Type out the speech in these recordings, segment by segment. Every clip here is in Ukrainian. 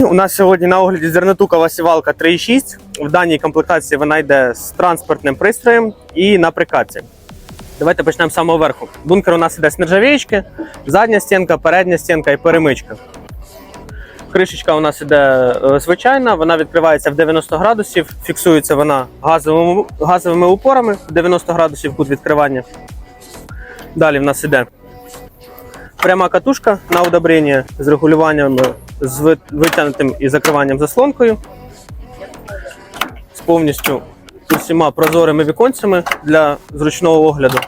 У нас сьогодні на огляді зернотукова сівалка 3.6. В даній комплектації вона йде з транспортним пристроєм і на прикатці. Давайте почнемо з самого верху. Бункер у нас іде з нержавіючки, задня стінка, передня стінка і перемичка. Кришечка у нас іде е, звичайна, вона відкривається в 90 градусів, фіксується вона газовими, газовими упорами в 90 градусів кут відкривання. Далі в нас іде пряма катушка на удобрення з регулюванням з ви- витягнутим і закриванням заслонкою. З повністю усіма прозорими віконцями для зручного огляду.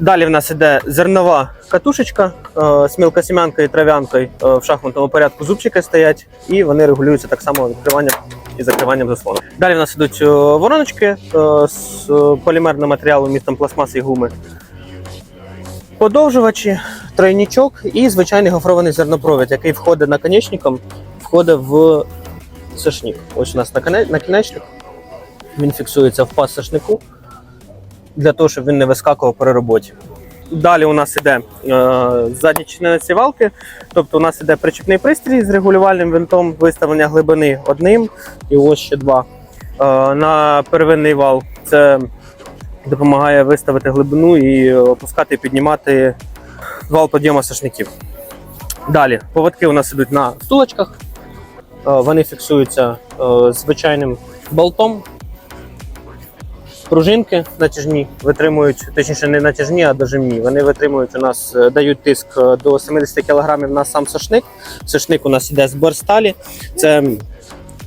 Далі в нас іде зернова катушечка е, з мілкосім'янкою і трав'янкою е, в шахматному порядку. Зубчики стоять, і вони регулюються так само відкриванням і закриванням заслону. Далі в нас ідуть е, вороночки з полімерного матеріалу містом пластмаси і гуми. Подовжувачі, тройнічок і звичайний гофрований зернопровід, який входить наконечником, входить в сошник. Ось у нас наконе- накінечник. Він фіксується в паз сошнику для того, щоб він не вискакував при роботі. Далі у нас іде е, задня частина сівалки, тобто у нас іде причіпний пристрій з регулювальним винтом виставлення глибини одним і ось ще два. Е, на первинний вал це допомагає виставити глибину і опускати і піднімати вал підйому сошників. Далі поводки у нас ідуть на стулочках. Е, Вони фіксуються е, звичайним болтом. Пружинки натяжні витримують, точніше, не натяжні, а дожимні. Вони витримують у нас, е, дають тиск до 70 кг на сам сошник. Сошник у нас іде з Борсталі. Це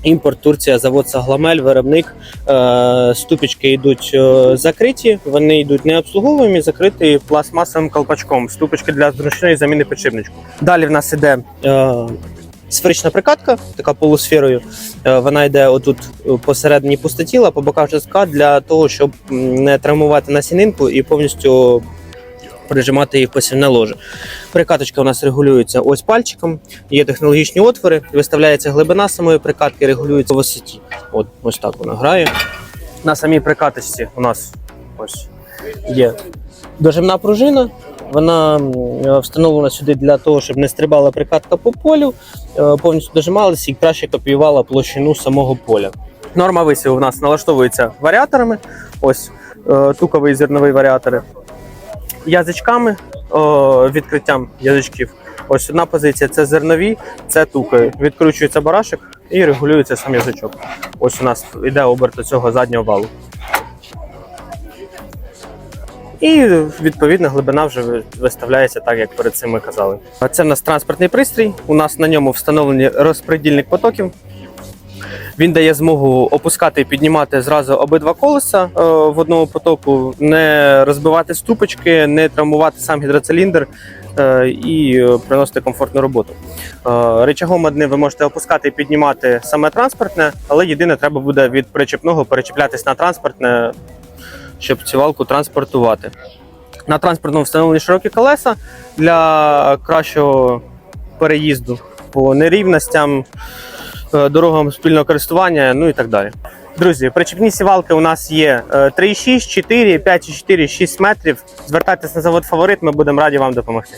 імпорт Турція, завод Сагламель, виробник. Е, Ступічки йдуть е, закриті, вони йдуть не обслуговуємі, закриті пластмасовим колпачком. Ступочки для зручної заміни підшипничку. Далі в нас іде е, сферична прикатка, така полусферою. Вона йде отут посередині пустотіла, по боках жорстка для того, щоб не травмувати насінинку і повністю прижимати в посівне ложе. Прикаточка у нас регулюється ось пальчиком, є технологічні отвори, виставляється глибина самої прикатки, регулюється в висоті. От ось так вона грає. На самій прикаточці у нас ось є дожимна пружина. Вона встановлена сюди для того, щоб не стрибала прикатка по полю, е, повністю дожималася і краще копіювала площину самого поля. Норма висіву у нас налаштовується варіаторами. Ось е, туковий зерновий варіатори. Язичками, відкриттям язичків. Ось одна позиція це зернові, це тукові. Відкручується барашек і регулюється сам язичок. Ось у нас йде оберт цього заднього валу. І відповідно глибина вже виставляється так, як перед цим ми казали. А Це в нас транспортний пристрій. У нас на ньому встановлені розпредільник потоків. Він дає змогу опускати і піднімати зразу обидва колеса е, в одному потоку, не розбивати ступочки, не травмувати сам гідроциліндр е, і приносити комфортну роботу. Е, Речагом одним ви можете опускати і піднімати саме транспортне, але єдине треба буде від причепного перечіплятись на транспортне, щоб цю валку транспортувати. На транспортному встановлені широкі колеса для кращого переїзду по нерівностям, дорогам спільного користування, ну і так далі. Друзі, причепні сівалки у нас є е, 3,6, 4, 5,4, 6 метрів. Звертайтесь на завод фаворит, ми будемо раді вам допомогти.